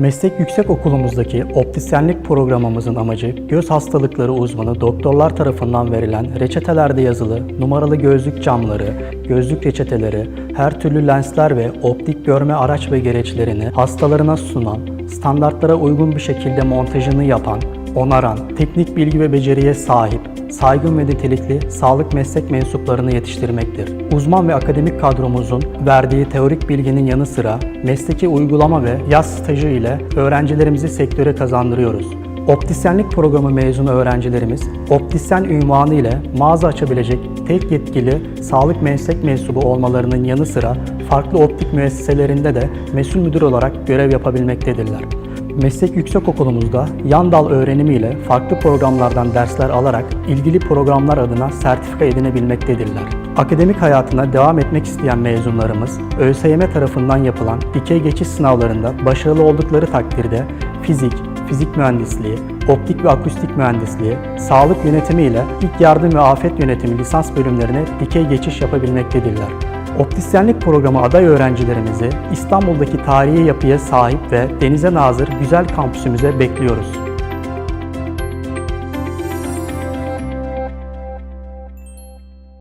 Meslek yüksek okulumuzdaki optisyenlik programımızın amacı göz hastalıkları uzmanı doktorlar tarafından verilen reçetelerde yazılı numaralı gözlük camları, gözlük reçeteleri, her türlü lensler ve optik görme araç ve gereçlerini hastalarına sunan, standartlara uygun bir şekilde montajını yapan, onaran, teknik bilgi ve beceriye sahip, saygın ve nitelikli sağlık meslek mensuplarını yetiştirmektir. Uzman ve akademik kadromuzun verdiği teorik bilginin yanı sıra mesleki uygulama ve yaz stajı ile öğrencilerimizi sektöre kazandırıyoruz. Optisyenlik programı mezunu öğrencilerimiz, optisyen ünvanı ile mağaza açabilecek tek yetkili sağlık meslek mensubu olmalarının yanı sıra farklı optik müesseselerinde de mesul müdür olarak görev yapabilmektedirler. Meslek Yüksekokulumuzda yan dal öğrenimiyle farklı programlardan dersler alarak ilgili programlar adına sertifika edinebilmektedirler. Akademik hayatına devam etmek isteyen mezunlarımız, ÖSYM tarafından yapılan dikey geçiş sınavlarında başarılı oldukları takdirde fizik, fizik mühendisliği, optik ve akustik mühendisliği, sağlık yönetimi ile ilk yardım ve afet yönetimi lisans bölümlerine dikey geçiş yapabilmektedirler. Optisyenlik programı aday öğrencilerimizi İstanbul'daki tarihi yapıya sahip ve denize nazır güzel kampüsümüze bekliyoruz.